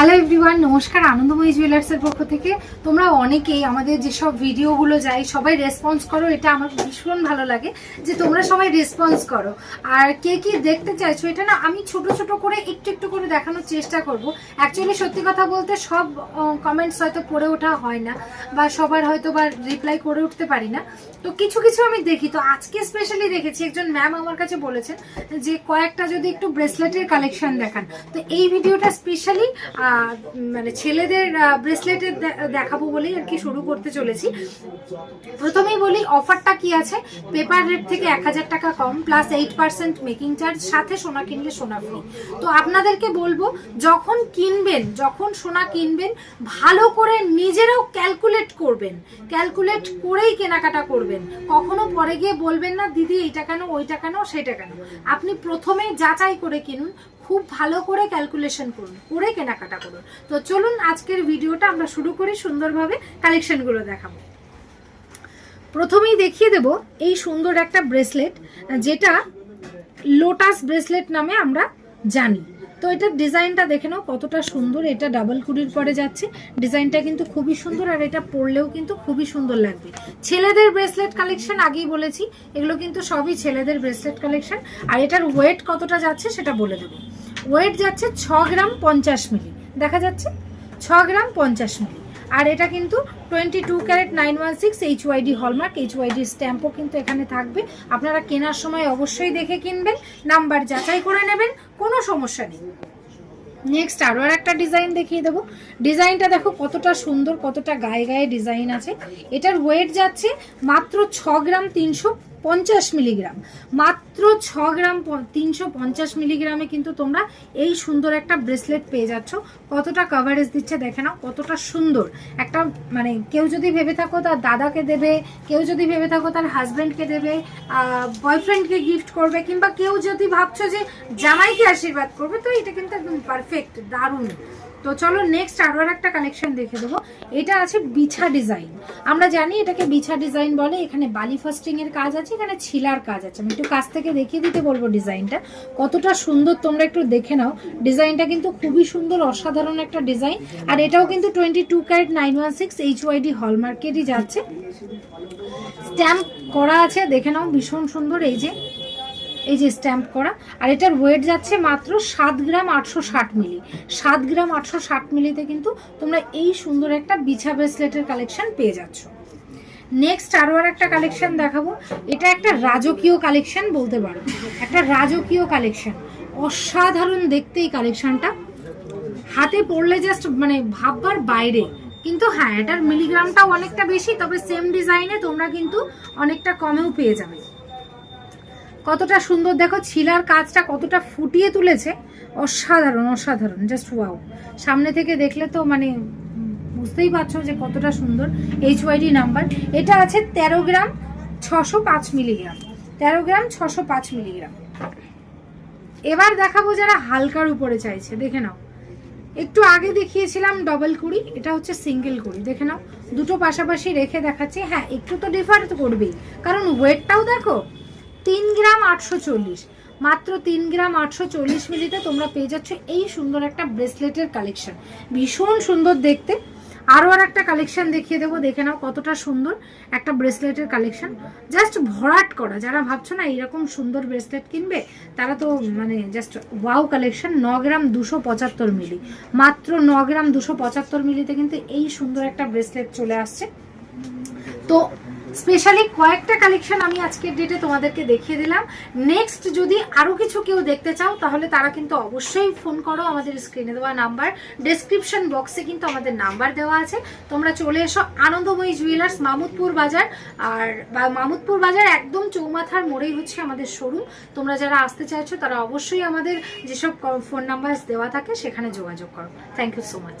Hello everyone নমস্কার আনন্দময়ী জুয়েলার্সের পক্ষ থেকে। তোমরা অনেকেই আমাদের যেসব ভিডিওগুলো যাই, সবাই রেসপন্স করো, এটা আমার ভীষণ ভালো লাগে যে তোমরা সবাই রেসপন্স করো। আর কে কি দেখতে চাইছো, এটা না আমি ছোট ছোট করে একটু একটু করে দেখানোর চেষ্টা করব। অ্যাকচুয়ালি সত্যি কথা বলতে সব কমেন্টস হয়তো পড়ে ওঠা হয় না, বা সবার হয়তো বা রিপ্লাই করে উঠতে পারি না। তো কিছু কিছু আমি দেখি। তো আজকে স্পেশালি দেখেছি, একজন ম্যাম আমার কাছে বলেছেন যে কয়েকটা যদি একটু ব্রেসলেটের কালেকশন দেখান। তো এই ভিডিওটা স্পেশালি মানে ছেলেদের ব্রেসলেটের দেখাবো বলেই আর কি শুরু করতে চলেছি। প্রথমেই বলি অফারটা কি আছে? পেপার রেট থেকে এক হাজার টাকা কম plus eight percent making charge সাথে সোনা কিনলে সোনা ফ্রি তো আপনাদেরকে বলব, যখন কিনবেন, যখন সোনা কিনবেন, ভালো করে নিজেরাও ক্যালকুলেট করবেন। ক্যালকুলেট করেই কেনাকাটা করবেন। কখনো পরে গিয়ে বলবেন না, দিদি, এইটা কেন, ওইটা কেন, সেটা কেন? আপনি প্রথমে যাচাই করে কিনুন খুব ভালো করে ক্যালকুলেশন করুন, করে কেনাকাটা করুন। তো চলুন আজকের ভিডিওটা আমরা শুরু করি, সুন্দরভাবে কালেকশনগুলো দেখাবো। প্রথমেই দেখিয়ে দেব এই সুন্দর একটা ব্রেসলেট যেটা লোটাস ব্রেসলেট নামে আমরা জানি। তো এটার ডিজাইনটা দেখে নাও, কতটা সুন্দর, এটা ডাবল কুড়ির পরে যাচ্ছে। ডিজাইনটা কিন্তু খুবই সুন্দর আর এটা পরলেও কিন্তু খুবই সুন্দর লাগবে। ছেলেদের ব্রেসলেট কালেকশন আগেই বলেছি, এগুলো কিন্তু সবই ছেলেদের ব্রেসলেট কালেকশন আর এটার ওয়েট কতটা যাচ্ছে সেটা বলে দেবো। ওয়েট যাচ্ছে ছ গ্রাম পঞ্চাশ মিলি, দেখা যাচ্ছে? ছ গ্রাম পঞ্চাশ মিলি। আর এটা কিন্তু twenty two carat nine one six HUID hallmark HUID স্ট্যাম্পও কিন্তু এখানে থাকবে। আপনারা কেনার সময় অবশ্যই দেখে কিনবেন, নাম্বার যাচাই করে নেবেন, কোনো সমস্যা নেই। নেক্সট আরও আর একটা ডিজাইন দেখিয়ে দেবো। ডিজাইনটা দেখো কতটা সুন্দর, কতটা গায়ে গায়ে ডিজাইন আছে। এটার ওয়েট যাচ্ছে মাত্র ছ গ্রাম তিনশো পঞ্চাশ মিলিগ্রাম মাত্র ছ গ্রাম তিনশো পঞ্চাশ মিলিগ্রামে কিন্তু তোমরা এই সুন্দর একটা ব্রেসলেট পেয়ে যাচ্ছ। কতটা কাভারেজ দিচ্ছে দেখে নাও, কতটা সুন্দর। একটা মানে কেউ যদি ভেবে থাকো তার দাদাকে দেবে, কেউ যদি ভেবে থাকো তার হাজব্যান্ডকে দেবে বয়ফ্রেন্ডকে গিফট করবে, কিংবা কেউ যদি ভাবছ যে জামাইকে আশীর্বাদ করবে, তো এটা কিন্তু একদম পারফেক্ট দারুণ। তো চলো নেক্সট আরও একটা কালেকশন দেখে দেবো। এটা আছে বিছা ডিজাইন আমরা জানি এটাকে বিছা ডিজাইন বলে, এখানে বালি ফাস্টিং এর কাজ আছে, এখানে ছিলার কাজ আছে। আমি একটু কাছ থেকে দেখিয়ে দিতে বলব ডিজাইনটা। কতটা সুন্দর তোমরা একটু দেখে নাও। ডিজাইনটা কিন্তু খুবই সুন্দর, অসাধারণ একটা ডিজাইন। আর এটাও কিন্তু twenty two carat nine one six HUID হলমার্কেরই যাচ্ছে। স্ট্যাম্প করা আছে, দেখে নাও, ভীষণ সুন্দর এই যে এই যে স্ট্যাম্প করা। আর এটার ওয়েট যাচ্ছে মাত্র সাত গ্রাম আটশো ষাট মিলি। সাত গ্রাম আটশো ষাট মিলিতে কিন্তু তোমরা এই সুন্দর একটা বিছা ব্রেসলেটের কালেকশন পেয়ে যাচ্ছ। নেক্সট আরও আর একটা কালেকশন দেখাবো। এটা একটা রাজকীয় কালেকশন বলতে পারো। একটা রাজকীয় কালেকশন অসাধারণ দেখতে এই কালেকশনটা হাতে পড়লে জাস্ট মানে ভাববার বাইরে। কিন্তু হ্যাঁ এটার মিলিগ্রামটাও অনেকটা বেশি, তবে সেম ডিজাইনে তোমরা কিন্তু অনেকটা কমেও পেয়ে যাবে। কতটা সুন্দর দেখো, ছিলার কাজটা কতটা ফুটিয়ে তুলেছে। অসাধারণ অসাধারণ জাস্ট ওয়াও সামনে থেকে দেখলে তো মানে বুঝতেই পারছ যে কতটা সুন্দর এইচ ওয়াইডি নাম্বার। এটা আছে তেরো গ্রাম ছশো পাঁচ মিলিগ্রাম। তেরো গ্রাম ছশো পাঁচ মিলিগ্রাম। এবার দেখাবো যারা হালকার উপরে চাইছে, দেখে নাও। একটু আগে দেখিয়েছিলাম ডবল কুড়ি, এটা হচ্ছে সিঙ্গেল কুড়ি, দেখে নাও। দুটো পাশাপাশি রেখে দেখাচ্ছি। হ্যাঁ একটু তো ডিফার করবেই। কারণ ওয়েটটাও দেখো, তিন গ্রাম আটশো চল্লিশ। মাত্র তিন গ্রাম আটশো চল্লিশ মিলিতে তোমরা পেয়ে যাচ্ছ এই সুন্দর একটা ব্রেসলেটের কালেকশন ভীষণ সুন্দর দেখতে। আরও আর একটা কালেকশন দেখিয়ে দেবো, দেখে নাও কতটা সুন্দর একটা ব্রেসলেটের কালেকশন জাস্ট ভরাট করা, যারা ভাবছ না এরকম সুন্দর ব্রেসলেট কিনবে, তারা তো মানে জাস্ট ওয়াও কালেকশন ন গ্রাম দুশো পঁচাত্তর মিলি। মাত্র ন গ্রাম দুশো পঁচাত্তর মিলিতে কিন্তু এই সুন্দর একটা ব্রেসলেট চলে আসছে। তো স্পেশালি কয়েকটা কালেকশন আমি আজকের ডেটে তোমাদেরকে দেখিয়ে দিলাম। নেক্সট যদি আরও কিছু কেউ দেখতে চাও, তাহলে তারা কিন্তু অবশ্যই ফোন করো আমাদের স্ক্রিনে দেওয়া নাম্বার ডেসক্রিপশন বক্সে কিন্তু আমাদের নাম্বার দেওয়া আছে। তোমরা চলে এসো আনন্দময়ী জুয়েলার্স মামুদপুর বাজার। আর মামুদপুর বাজার একদম চৌমাথার মোড়েই হচ্ছে আমাদের শোরুম তোমরা যারা আসতে চাইছো, তারা অবশ্যই আমাদের যেসব ফোন নাম্বার দেওয়া থাকে, সেখানে যোগাযোগ করো। Thank you so much